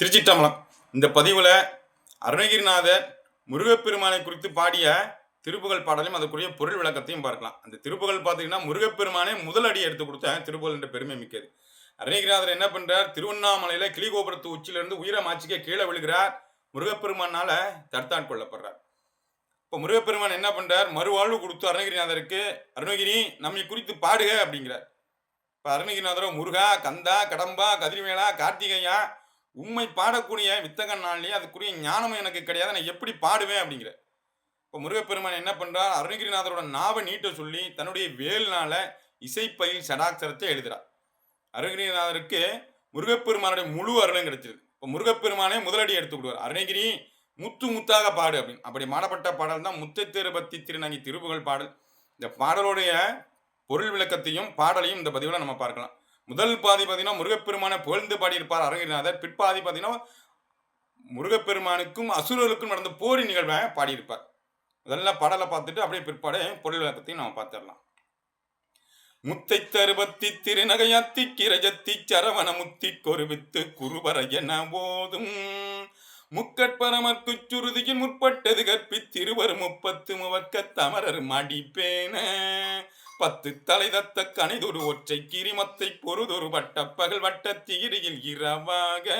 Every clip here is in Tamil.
திருச்சிட்டம்பலம். இந்த பதிவில் அருணகிரிநாதர் முருகப்பெருமானை குறித்து பாடிய திருப்புகழ் பாடலையும் அதற்குரிய பொருள் விளக்கத்தையும் பார்க்கலாம். அந்த திருப்புகழ் பார்த்தீங்கன்னா முருகப்பெருமானே முதல் அடி எடுத்து கொடுத்த திருப்புகழ் என்ற பெருமை மிக்கது. அருணகிரிநாதர் என்ன பண்ணுறார் திருவண்ணாமலையில் கிளிகோபுரத்து உச்சியிலிருந்து உயிரை மாச்சிக்க கீழே விழுகிறார். முருகப்பெருமானால் முருகப்பெருமானால தற்தாட்கொள்ளப்படுறார் இப்போ முருகப்பெருமான் என்ன பண்ணுறார் மறுவாழ்வு கொடுத்து அருணகிரிநாதருக்கு அருணகிரி நம்மை குறித்து பாடுக அப்படிங்கிறார். இப்போ அருணகிரிநாதரோ முருகா கந்தா கடம்பா கதிர்வேலா கார்த்திகையா உண்மை பாடக்கூடிய வித்தகன் நாள்லேயே அதுக்குரிய ஞானமும் எனக்கு கிடையாது. நான் எப்படி பாடுவேன் அப்படிங்கிற. இப்போ முருகப்பெருமான் என்ன பண்ணுறார் அருணகிரிநாதரோட நாவை நீட்ட சொல்லி தன்னுடைய வேல்னால இசைப்பயில் சடாட்சரத்தை எழுதுகிறார் அருணகிரிநாதருக்கு முருகப்பெருமானுடைய முழு அருளும் கிடைச்சது இப்போ முருகப்பெருமானே முதலடி எடுத்து விடுவார் அருணகிரி முத்து முத்தாக பாடு அப்படின்னு. அப்படி மாடப்பட்ட பாடல் தான் முத்தத்திருபத்தி திருநங்கி திருப்புகழ் பாடல். இந்த பாடலுடைய பொருள் விளக்கத்தையும் பாடலையும் இந்த பதிவில் நம்ம பார்க்கலாம். முதல் பாதி பார்த்தீங்கன்னா முருகப்பெருமானை புகழ்ந்து பாடியிருப்பார் அரங்கநாதர். பிற்பாதி பார்த்தீங்கன்னா முருகப்பெருமானுக்கும் அசுரர்களுக்கும் நடந்த போரி நிகழ்வை பாடியிருப்பார். முதல்ல பாடலை பார்த்துட்டு அப்படியே பிற்பாடு பொருள்களை பற்றி நம்ம பார்த்துடலாம். முத்தை தருபத்தி திருநகையாத்தி கிரஜத்தி சரவண முத்தி கொருவித்து குருவர என போதும். முக்கட்பரமற்கு சுருதியில் முற்பட்டது கற்பித்திருவர் முப்பத்து முவக்க தமரர் மடிப்பேன. பத்து தலைதத்த கனிதொரு ஒற்றை கிரிமத்தை பொறுதொரு வட்ட பகல் வட்ட தீரியில் இரவாக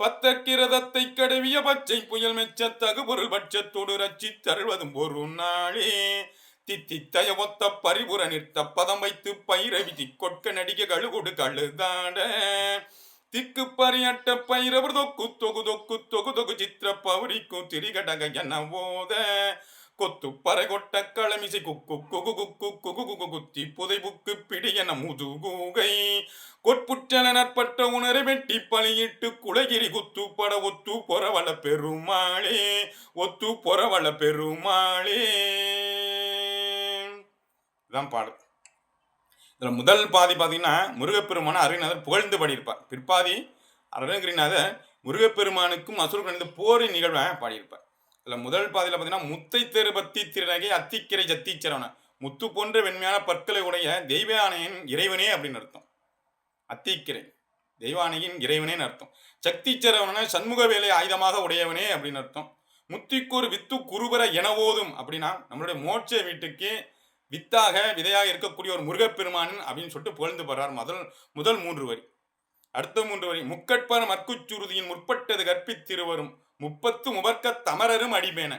பத்தக்கிரதத்தை கடவிய பச்சை புயல் மெச்ச தகுபொருள் பட்சத்தோடு ரச்சி தருவதும் ஒரு நாளே. தித்தித்தய ஒத்த பரிபுற நிறுத்த பதம் வைத்து பயிரவி கொட்க நடிக கழுகுடு கழுதாட. திக்கு பரியட்ட பைரவர் தொக்கு தொகு தொக்கு தொகு தொகு சித்திர பௌரிக்கும் திரிகடக என ஓத. கொத்து பறை கொட்ட களமிசை குக்கு குகு குக்கு குகு குகு குத்தி புதை புக்கு பிடியன முதுகூகை கொட்புற்றன நற்பட்ட உணரை வெட்டி பழியிட்டு குலகிரி குத்து பட ஒத்து பொறவள பெருமாளே ஒத்து பொறவள பெருமாளே இதான் பாடல் இதில் முதல் பாதி பார்த்தீங்கன்னா முருகப்பெருமான அருணகிரிநாதர் புகழ்ந்து பாடியிருப்பார் பிற்பாதி அருணகிரிநாதர் முருகப்பெருமானுக்கும் அசுரர்கள் போரின் நிகழ்வை பாடியிருப்பார் இதுல முதல் பாதையில் பார்த்தீங்கன்னா முத்தை தெருபத்தி திருநகை அத்திக்கிரை ஜத்திச்சரவன முத்து போன்ற வெண்மையான பற்களை உடைய தெய்வானையின் இறைவனே அப்படின்னு அர்த்தம். அத்திக்கிரை. தெய்வானையின் இறைவனேன்னு அர்த்தம். சக்தி சரவணன சண்முக வேலை ஆயுதமாக உடையவனே அப்படின்னு அர்த்தம். முத்திக்கூர் வித்து குருபர எனவோதும் அப்படின்னா நம்மளுடைய மோட்ச வீட்டுக்கு வித்தாக விதையாக இருக்கக்கூடிய ஒரு முருகப்பெருமானன் அப்படின்னு சொல்லிட்டு புகழ்ந்து போறார் முதல் முதல் மூன்று வரி. அடுத்த மூன்று வரி. முக்கட்பான மற்குச்சுருதியின் முற்பட்டது கற்பித்திருவரும் முப்பத்து முபர்க்க தமரரும் அடிபேன.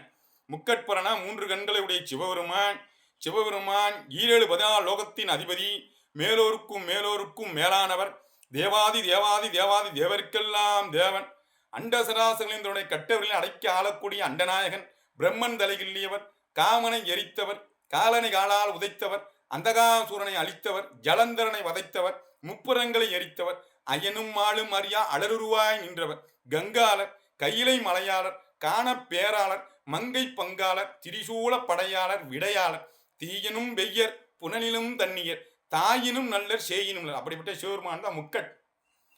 முக்கட்பரனா மூன்று கண்களை உடைய சிவபெருமான் சிவபெருமான் ஈரேழு பதினாலு லோகத்தின் அதிபதி மேலோருக்கும் மேலோருக்கும் மேலானவர் தேவாதி தேவாதி தேவாதி தேவருக்கெல்லாம் தேவன். அண்ட சராசரங்களின் கட்டவர்களில் அடைக்க ஆளக்கூடிய அண்டநாயகன் பிரம்மன் தலைகில்லியவர் காமனை எரித்தவர் காலனை காலால் உதைத்தவர் அந்தகாசூரனை அழித்தவர் ஜலந்தரனை வதைத்தவர் முப்புறங்களை எரித்தவர் அயனும் மாளும் அறியா அலருருவாய் நின்றவர் கங்காளர் கையிலை மலையாளர் காண பேராளர் மங்கை பங்காளர் திரிசூல படையாளர் விடையாளர் தீயனும் வெய்யர் புனலிலும் தண்ணியர் தாயினும் நல்லர் சேயினும் நல்லர். அப்படிப்பட்ட சிவபெருமான் தான் முக்கட்.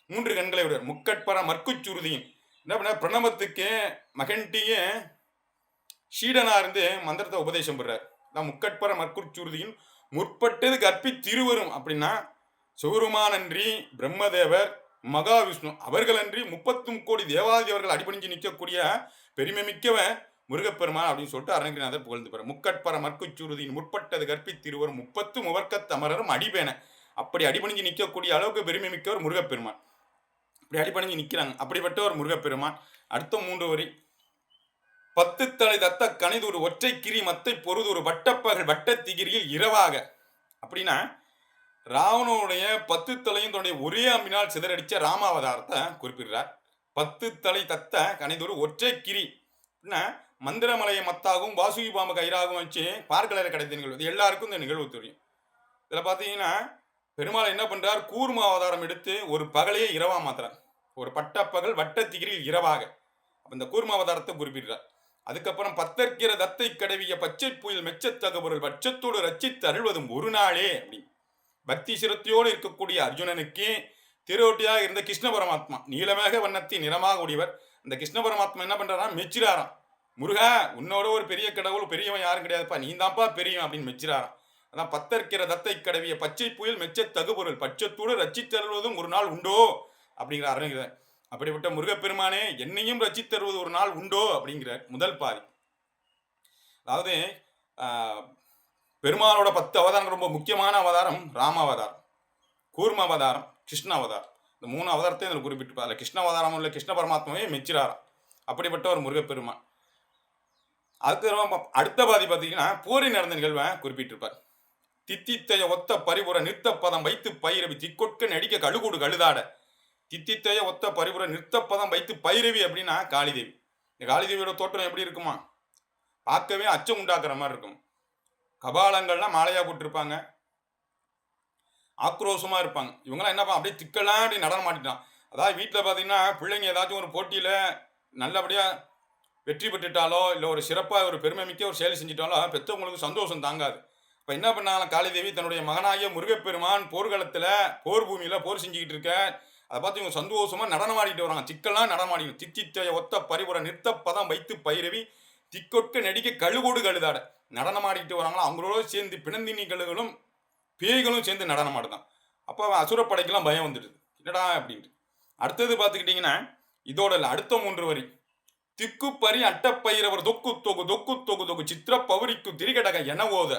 மூன்று கண்களை விடுவார் முக்கட்பர மர்க்குச்சுருதியின் என்ன பண்ண பிரணவத்துக்கே மகன்டியே ஷீடனா இருந்து மந்திரத்தை உபதேசம் பண்றார். தான் முக்கட்பர மர்க்குச்சுருதியின் முற்பட்டது கற்பி திருவரும். அப்படின்னா சிவருமானன்றி பிரம்மதேவர் மகாவிஷ்ணு. அவர்களன்றி முப்பத்தும் கோடி தேவாதேவர்கள் அடிபணிஞ்சு நிற்கக்கூடிய பெருமை மிக்கவன் முருகப்பெருமான் அப்படின்னு சொல்லிட்டு அரங்கநாதர் புகழ்ந்து பெற முக்கட்பர மற்குச்சுருதியின் முற்பட்டது கற்பி திருவரும் முப்பத்து முவர்க்க தமரரும் அடிபேன. அப்படி அடிபணிஞ்சு நிற்கக்கூடிய அளவுக்கு பெருமை மிக்கவர் முருகப்பெருமான். அப்படி அடிபணிஞ்சு நிற்கிறாங்க. அப்படிப்பட்ட ஒரு முருகப்பெருமான். அடுத்த மூன்று வரி பத்து தலை தத்த கணிதொரு ஒற்றை கிரி மத்தை பொறுதொரு வட்டப்பகல் வட்டத்திகிரியில் இரவாக. அப்படின்னா ராவணனுடைய பத்து தலையும் தன்னுடைய ஒரே அம்பினால் சிதறடிச்ச ராமாவதாரத்தை குறிப்பிடுறார். பத்து தலை தத்த கனைதொரு ஒற்றை கிரி. அப்படின்னா மந்திரமலையை மத்தாகவும் வாசுகி பாம்பு கயிறாகவும் வச்சு பார்க்கலரை கிடைத்த நிகழ்வு. இது எல்லாருக்கும் இந்த நிகழ்வு தெரியும். இதில் பார்த்தீங்கன்னா பெருமாள் என்ன பண்ணுறார் கூர்ம அவதாரம் எடுத்து ஒரு பகலையே இரவா மாத்துறார். ஒரு பட்டப்பகல் வட்டத்திகிரியில் இரவாக. அப்போ இந்த கூர்ம அவதாரத்தை குறிப்பிடுறார். அதுக்கப்புறம் பத்தற்கிற தத்தை கடவிய பச்சை புயல் மெச்சத்தகவர்கள் பட்சத்தோடு ரச்சித்து அருள்வதும் ஒரு நாளே அப்படி பக்தி சிரத்தையோடு இருக்கக்கூடிய அர்ஜுனனுக்கு திருவொட்டியாக இருந்த கிருஷ்ண பரமாத்மா நீலமேக வண்ணத்தின் நிறமாக உடையவர் அந்த கிருஷ்ண பரமாத்மா என்ன பண்றாராம்? மெச்சிராராம் முருகா உன்னோட ஒரு பெரிய கடவுள் பெரியவன் யாரும் கிடையாதுப்பா. நீ தான்ப்பா பெரியவன் அப்படின்னு மெச்சிராராம் அதான் பத்தற்கிற தத்தை கடவிய பச்சை புயல் மெச்ச தகுபொருள் பட்சத்தோடு ரச்சித்தருவதும் ஒரு நாள் உண்டோ? அப்படிங்கிற அரணிகிறேன் அப்படிப்பட்ட முருகப்பெருமானே என்னையும் ரச்சித்தருவது ஒரு நாள் உண்டோ? அப்படிங்கிறார் முதல் பாதி. அதாவது பெருமாளோட பத்து அவதாரம் ரொம்ப முக்கியமான அவதாரம் ராம அவதாரம் கூர்ம அவதாரம் கிருஷ்ண அவதாரம். இந்த மூணு அவதாரத்தையும் இதில் குறிப்பிட்டு அதில் கிருஷ்ண அவதாரம் உள்ள கிருஷ்ண பரமாத்மாவே மெச்சிராராம் அப்படிப்பட்ட ஒரு முருகப்பெருமான். அதுக்கு ரொம்ப அடுத்த பாதி பார்த்தீங்கன்னா போரி நடந்த நிகழ்வை குறிப்பிட்டிருப்பார். தித்தித்தைய ஒத்த பரிபுற நிறுத்த பதம் வைத்து பயிரவி திக்கொட்க நடிக்க கழுகுடு கழுதாட. தித்தித்தைய ஒத்த பரிபுற நிறுத்த பதம் வைத்து பைரவி அப்படின்னா காளிதேவி. இந்த காளிதேவியோட தோற்றம் எப்படி இருக்குமா? பார்க்கவே அச்சம் உண்டாக்குற மாதிரி இருக்கும். கபாலங்கள்லாம் மாலையாக போட்டிருப்பாங்க. ஆக்ரோஷமாக இருப்பாங்க. இவங்கெல்லாம் என்னப்பா அப்படியே திக்கலாம் அப்படி நடனம் மாட்டிட்டான் அதாவது வீட்டில் பார்த்தீங்கன்னா பிள்ளைங்க ஏதாச்சும் ஒரு போட்டியில் நல்லபடியாக வெற்றி பெற்றுட்டாலோ இல்லை ஒரு சிறப்பாக ஒரு பெருமை மிக்க ஒரு செயல் செஞ்சிட்டாலோ பெற்றவங்களுக்கு சந்தோஷம் தாங்காது. இப்போ என்ன பண்ணாங்க காளிதேவி தன்னுடைய மகனாகிய முருகப்பெருமான் போர்க்களத்தில் போர் பூமியில் போர் செஞ்சுக்கிட்டு இருக்க. அதை பார்த்து இவங்க சந்தோஷமாக நடனமாடிட்டு வராங்க. திக்கெல்லாம் நடனம் ஆடிக்கணும். தித்தித்தைய ஒத்த பரிபுற நிறுத்த பதம் வைத்து பயிரவி திக்கொட்க நடிக்க கழுகோடு கழுதாட. நடனம் ஆடிக்கிட்டு வராங்களோ அவங்களோட சேர்ந்து பிணந்தினி கழுகளும் பேய்களும் சேர்ந்து நடனம் ஆடுதான். அப்போ அசுரப்படைக்கெல்லாம் பயம் வந்துடுது. என்னடா அப்படின்ட்டு. அடுத்தது பார்த்துக்கிட்டிங்கன்னா இதோட இல்லை அடுத்த மூன்று வரி. திக்குப்பறி அட்டப்பயிரவர் தொக்கு தொகு தொக்கு தொகு தொகு சித்திர பௌரிக்கு திரிகடக என ஓத.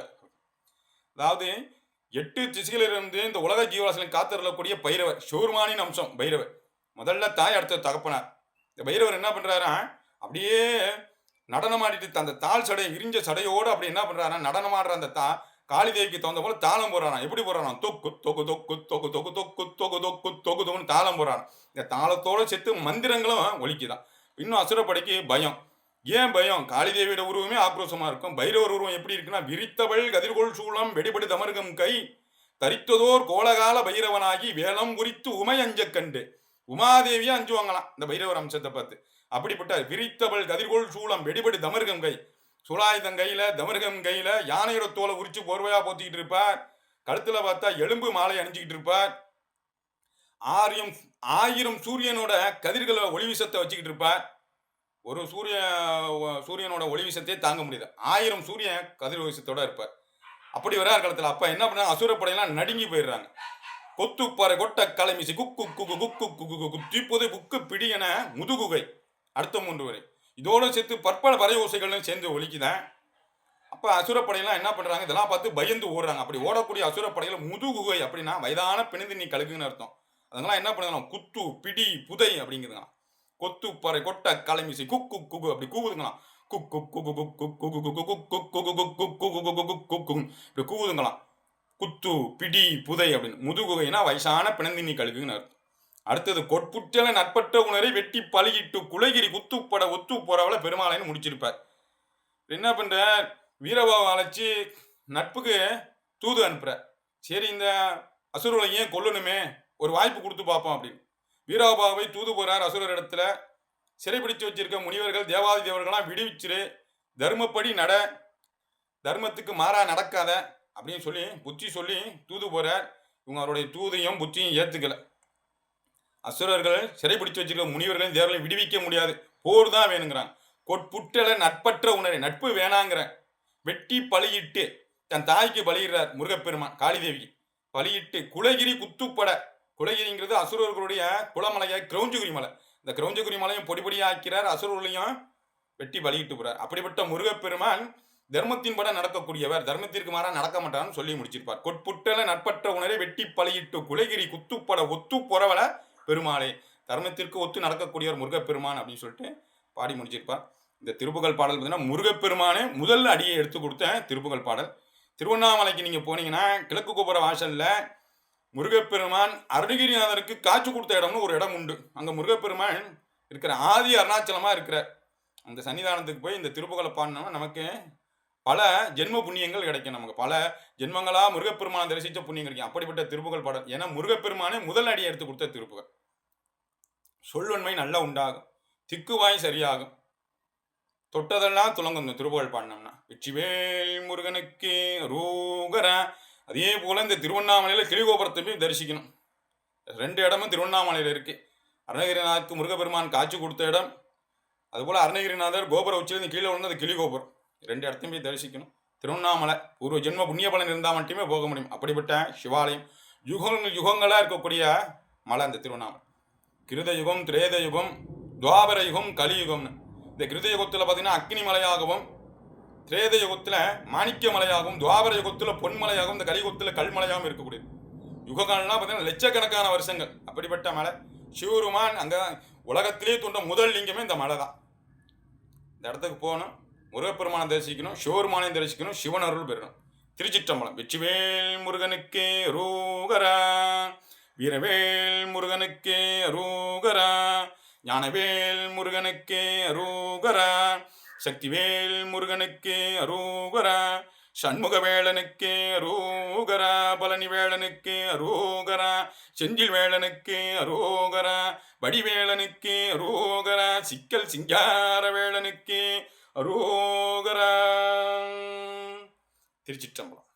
அதாவது எட்டு திசையிலிருந்து இந்த உலக ஜீவராசனை காத்திருக்கக்கூடிய பைரவர் சிவருமானின் அம்சம் பைரவர். முதல்ல தாய் அடுத்த தகப்பனார். இந்த பைரவர் என்ன பண்ணுறாரா அப்படியே நடனமாடிட்டு அந்த தாள் சடை விரிஞ்ச சடையோடு அப்படி என்ன பண்றாரா நடனமாடுற அந்த தா காளிதேவிக்கு தகுந்த போல தாளம் போடுறாராம். எப்படி போடுறான் தொக்கு தொகு தொக்கு தொகு தொகு தொக்கு தொகு தொக்கு தொகு தொகுன்னு தாளம் போடுறான் இந்த தாளத்தோட சேர்த்து மந்திரங்களும் ஒலிக்குதான் இன்னும் அசுரப்படைக்கு பயம். ஏன் பயம்? காளிதேவியோட உருவமே ஆக்ரோஷமாக இருக்கும். பைரவர் உருவம் எப்படி இருக்குன்னா விரித்தவள் கதிர்கொள் சூளம் வெடிபடி தமருகம் கை தரித்ததோர் கோலகால பைரவனாகி வேலம் குறித்து உமை அஞ்ச கண்டு. உமாதேவியை அஞ்சுவாங்களாம். இந்த பைரவர் அம்சத்தை பார்த்து. அப்படிப்பட்ட விரித்தவள் கதிர்கொள் சூளம் வெடிபடி தமர்கம் கை சுலாயுதம் கையில தமருகம் கையில யானையோட தோலை உரிச்சு போர்வையா போத்திக்கிட்டு இருப்பார் கழுத்துல பார்த்தா எலும்பு மாலை அணிஞ்சுக்கிட்டு இருப்பார் ஆரியம் ஆயிரம் சூரியனோட கதிர்களை ஒளி வீசத்தை வச்சுக்கிட்டு இருப்பார் ஒரு சூரிய சூரியனோட ஒளி வீசத்தையே தாங்க முடியுது ஆயிரம் சூரியன் கதிர் வீசத்தோட இருப்பார் அப்படி வரார் காலத்தில் அப்ப என்ன பண்ணாங்க அசுரப்படையெல்லாம் நடுங்கி போயிடுறாங்க கொத்துப்பாறை கொட்ட கலைமிசி குக்கு குக்கு குக்கு குக்கு குக்கு தீப்போதை புக்கு பிடி என முதுகுகை அடுத்த மூன்று வரை இதோடு சேர்த்து பற்பல வரை ஓசைகள்னு சேர்ந்து ஒலிக்குதான். அப்போ அசுரப்படையெல்லாம் என்ன பண்ணுறாங்க இதெல்லாம் பார்த்து பயந்து ஓடுறாங்க. அப்படி ஓடக்கூடிய அசுரப்படையில் முதுகுகை அப்படின்னா வயதான பிணைந்து நீ கழுகுன்னு அர்த்தம். அதெல்லாம் என்ன பண்ணுறாங்க குத்து பிடி புதை அப்படிங்கிறதுலாம். கொத்து பறை கொட்டை கலைமிசை குக்கு குகு அப்படி கூவுதுங்களாம். குக்கு குகு குக்கு குகு குகு குக்கு குகு குக்கு குகு குகு குக்கு இப்படி கூவுதுங்களாம். குத்து பிடி புதை அப்படின்னு. முதுகுகைனா வயசான பிணந்தினி கழுகுன்னு அர்த்தம். அடுத்தது கொட்புற்றல நட்பற்ற உணரை வெட்டி பழகிட்டு குலகிரி குத்துப்பட ஒத்து போறவள பெருமாளைன்னு முடிச்சிருப்பார். என்ன பண்ற? வீரபாவை அழைச்சி நட்புக்கு தூது அனுப்புற சரி இந்த அசுரனை ஏன் கொல்லணுமே? ஒரு வாய்ப்பு கொடுத்து பார்ப்போம் அப்படின்னு. வீரபாவை தூது போறார் அசுரர் இடத்துல. சிறைப்பிடிச்சு வச்சிருக்க முனிவர்கள் தேவாதி தேவர்களாம் விடுவிச்சிரு. தர்மப்படி நட. தர்மத்துக்கு மாறா நடக்காத அப்படின்னு சொல்லி புத்தி சொல்லி தூது போறார். இவங்க அவருடைய தூதையும் புத்தியும் ஏத்துக்கல. அசுரர்கள் சிறைபிடிச்சு வச்சிருக்க முனிவர்களையும் தேவர்களையும் விடுவிக்க முடியாது. போர் தான் வேணுங்கிறான் கொட்புற்றல நட்பற்ற உணரை நட்பு வேணாங்கிற. வெட்டி பழியிட்டு தன் தாய்க்கு பலியிடுறார் முருகப்பெருமான் காளிதேவி பலியிட்டு குலகிரி குத்துப்பட. குலகிரிங்கிறது அசுரர்களுடைய குளமலையாக கிரௌஞ்சகுரி மலை. இந்த கிரௌஞ்சகுரி மலையும் பொடி ஆக்கிறார் அசுரர்களையும் வெட்டி பலியிட்டு போறார். அப்படிப்பட்ட முருகப்பெருமான் தர்மத்தின் பட நடக்கக்கூடியவர். தர்மத்திற்கு மாறாக நடக்க மாட்டார்னு சொல்லி முடிச்சிருப்பார். கொட்புட்டல நட்பற்ற உணரை வெட்டி பலியிட்டு குலகிரி குத்துப்பட ஒத்து புறவலை பெருமாளே தர்மத்திற்கு ஒத்து நடக்கக்கூடியவர் முருகப்பெருமான் அப்படின்னு சொல்லிட்டு பாடி முடிச்சிருப்பார் இந்த திருப்புகழ் பாடல் பார்த்தீங்கன்னா முருகப்பெருமானே முதல் அடியை எடுத்து கொடுத்த திருப்புகழ் பாடல். திருவண்ணாமலைக்கு நீங்கள் போனீங்கன்னா கிழக்கு கோபுர வாசலில் முருகப்பெருமான் அருணகிரிநாதருக்கு காட்சி கொடுத்த இடம்னு ஒரு இடம் உண்டு. அங்கே முருகப்பெருமான் இருக்கிற ஆதி அருணாச்சலமாக இருக்கிற அந்த சன்னிதானத்துக்கு போய் இந்த திருப்புகழை பாடினோம்னா நமக்கு பல ஜென்ம புண்ணியங்கள் கிடைக்கும் நமக்கு. பல ஜென்மங்களா முருகப்பெருமானை தரிசித்த புண்ணியம் கிடைக்கும். அப்படிப்பட்ட திருப்புகள் பாடல். ஏன்னா முருகப்பெருமானே முதல் அடியை எடுத்து கொடுத்த திருப்புகள். சொல்வன்மை நல்லா உண்டாகும். திக்குவாய் சரியாகும். தொட்டதெல்லாம் துலங்கும். இந்த திருப்புகள் பாடினோம்னா வெற்றிவேல் முருகனுக்கு ரூகர அதே போல இந்த திருவண்ணாமலையில கிளிகோபுரத்தை போய் தரிசிக்கணும். ரெண்டு இடமும் திருவண்ணாமலையில் இருக்கு. அருணகிரிநாத்துக்கு முருகப்பெருமான் காட்சி கொடுத்த இடம். அதுபோல் அருணகிரிநாதர் கோபுர உச்சிலிருந்து கீழே விழுந்தது கிளிகோபுரம். ரெண்டு இடத்தையும் போய் தரிசிக்கணும். திருவண்ணாமலை பூர்வ ஜென்ம புண்ணிய பலன் இருந்தால் மட்டுமே போக முடியும். அப்படிப்பட்ட சிவாலயம் யுகங்கள் யுகங்களாக இருக்கக்கூடிய மலை அந்த திருவண்ணாமலை. கிருத யுகம் திரேத யுகம் துவாபர யுகம் கலியுகம்னு. இந்த கிருத யுகத்தில் பார்த்தீங்கன்னா அக்னி மலையாகவும் திரேத யுகத்தில் மாணிக்க மலையாகவும் துவாபர யுகத்தில் பொன்மலையாகவும் இந்த கலியுகத்தில் கல்மலையாகவும் இருக்கக்கூடியது. யுகங்கள்லாம் பார்த்தீங்கன்னா லட்சக்கணக்கான வருஷங்கள். அப்படிப்பட்ட மலை. சிவருமான் அங்கே உலகத்திலே தோன்ற முதல் லிங்கமே இந்த மலை தான் இந்த இடத்துக்கு போகணும். முருகப்பெருமானை தரிசிக்கணும் சிவருமானையும் தரிசிக்கணும் சிவன் அருள் பெறணும். திருச்சிற்றம்பலம் வெற்றிவேல் முருகனுக்கே ரூகரா வீரவேல் முருகனுக்கே ரூகரா ஞானவேல் முருகனுக்கே அரூகரா சக்திவேல் முருகனுக்கே அரூகரா சண்முகவேளனுக்கே அரூகரா பழனிவேளனுக்கே அரூகரா செஞ்சில் வேளனுக்கே அரூகரா வடிவேளனுக்கே அரூகரா சிக்கல் சிங்கார வேளனுக்கே அரூகரா திருச்சிற்றம்பலம்.